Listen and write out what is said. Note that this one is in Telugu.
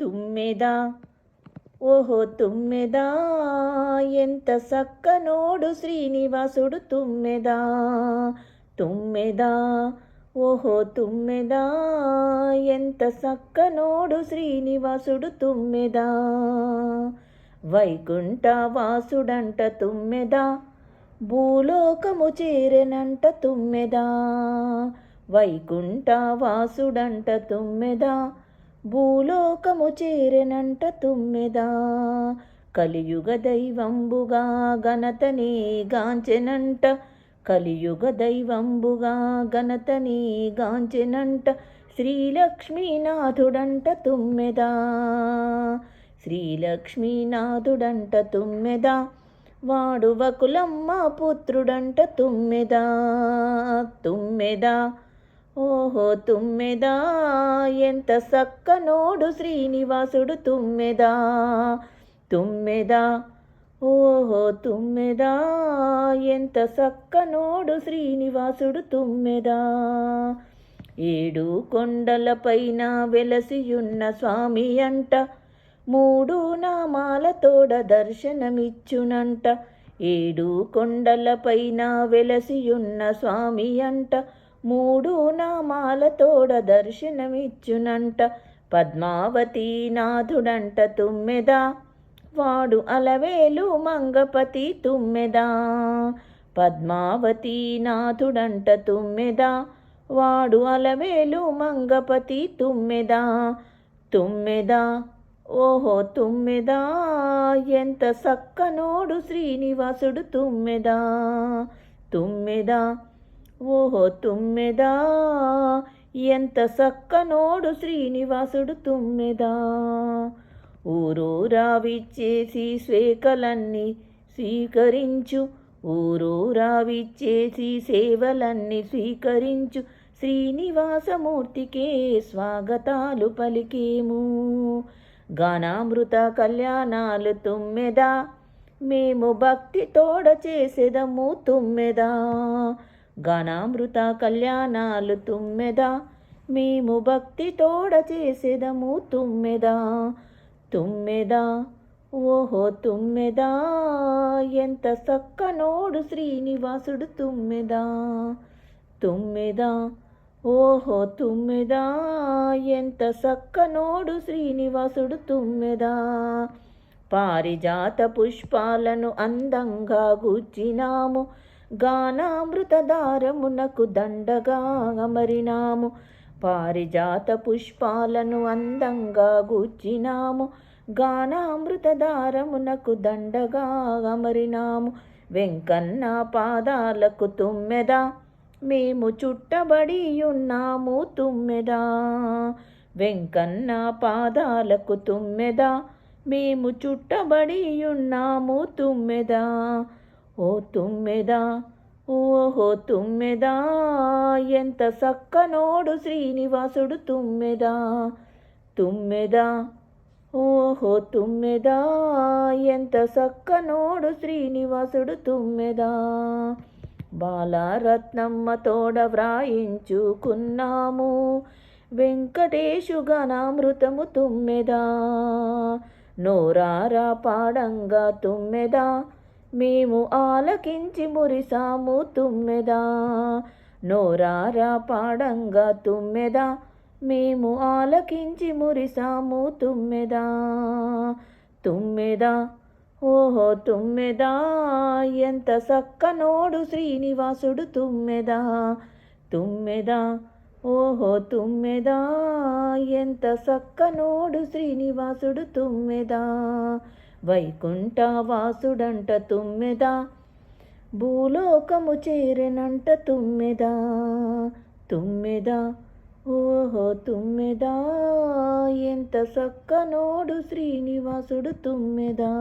తుమ్మెదా? ఓహో తుమ్మెదా? ఎంత సక్కనోడు శ్రీనివాసుడు తుమ్మెదా? తుమ్మెదా? ఓహో తుమ్మెదా? ఎంత సక్కనోడు శ్రీనివాసుడు తుమ్మెదా? వైకుంఠ వాసుడంట తుమ్మెదా? భూలోకము చేరెనంట తుమ్మెదా? వైకుంఠ వాసుడంట తుమ్మెదా? భూలోకము చేరెనంట తుమ్మెదా. కలియుగ దైవంబుగా ఘనతనే గాంచెనంట. కలియుగ దైవంబుగా ఘనతని గాంచెనంట. శ్రీలక్ష్మీనాథుడంట తుమ్మెదా. శ్రీలక్ష్మీనాథుడంట తుమ్మెదా. వాడు వకులమ్మ పుత్రుడంట తుమ్మెదా. తుమ్మెదా. ఓహో తుమ్మెదా ఎంత సక్కనోడు శ్రీనివాసుడు తుమ్మెదా తుమ్మెదా ఓహో తుమ్మెదా ఎంత సక్కనోడు శ్రీనివాసుడు తుమ్మెదా. ఏడు కొండలపైన వెలసియున్న స్వామి అంట మూడు నామాలతోడ దర్శనమిచ్చునంట ఏడు కొండలపైన వెలసియున్న స్వామి అంట మూడు నామాలతోడ దర్శనమిచ్చునంట. పద్మావతి నాథుడంట తుమ్మెదా. వాడు అలవేలు మంగపతి తుమ్మెదా. పద్మావతి నాథుడంట తుమ్మెదా. వాడు అలవేలు మంగపతి తుమ్మెదా. తుమ్మెదా ఓహో తుమ్మెదా. ఎంత సక్కనోడు శ్రీనివాసుడు తుమ్మెదా. తుమ్మెదా ఓహో తుమ్మెదా ఎంత సక్కనోడు శ్రీనివాసుడు తుమ్మెదా. ఊరూరా విచ్చేసి స్వేకలన్నీ స్వీకరించు ఊరూరా విచ్చేసి సేవలన్నీ స్వీకరించు శ్రీనివాసమూర్తికే స్వాగతాలు పలికేము. గానామృత కళ్యాణాలు తుమ్మెదా మేము భక్తి తోడ చేసేదము తుమ్మెదా. గానామృత కళ్యాణాలు తుమ్మెదా. మేము భక్తి తోడ చేసేదము తుమ్మెదా. తుమ్మెదా ఓహో తుమ్మెదా. ఎంత సక్కనోడు శ్రీనివాసుడు తుమ్మెదా. తుమ్మెదా ఓహో తుమ్మెదా. ఎంత సక్కనోడు శ్రీనివాసుడు తుమ్మెదా. పారిజాత పుష్పాలను అందంగా గుచ్చినాము గానామృతదారమునకు దండగా అమరినాము. పారిజాత పుష్పాలను అందంగా గుచ్చినాము గానామృతదారమునకు దండగా అమరినాము. వెంకన్న పాదాలకు తుమ్మెదా. మేము చుట్టబడి ఉన్నాము తుమ్మెదా. వెంకన్న పాదాలకు తుమ్మెదా. మేము చుట్టబడి ఉన్నాము తుమ్మెదా. ఓ తుమ్మెదా ఓహో తుమ్మెదా ఎంత సక్కనోడు శ్రీనివాసుడు తుమ్మెదా తుమ్మెదా ఓహో తుమ్మెదా ఎంత సక్కనోడు శ్రీనివాసుడు తుమ్మెదా. బాలరత్నమ్మ తోడ వ్రాయించుకున్నాము వెంకటేశుగణామృతము తుమ్మెదా నోరారా పాడంగా తుమ్మెదా మేము ఆలకించి మురిసాము తుమ్మెదా. నోరారా పాడంగా తుమ్మెదా. మేము ఆలకించి మురిసాము తుమ్మెదా. తుమ్మెదా ఓహో తుమ్మెదా. ఎంత సక్కనోడు శ్రీనివాసుడు తుమ్మెదా. తుమ్మెదా ఓహో తుమ్మెదా. ఎంత సక్కనోడు శ్రీనివాసుడు తుమ్మెదా. వైకుంఠ వాసుడంట తుమ్మెదా భూలోకము చేరినంట తుమ్మెదా తుమ్మెదా ఓహో తుమ్మెదా ఎంత సక్కనోడు శ్రీనివాసుడు తుమ్మెదా.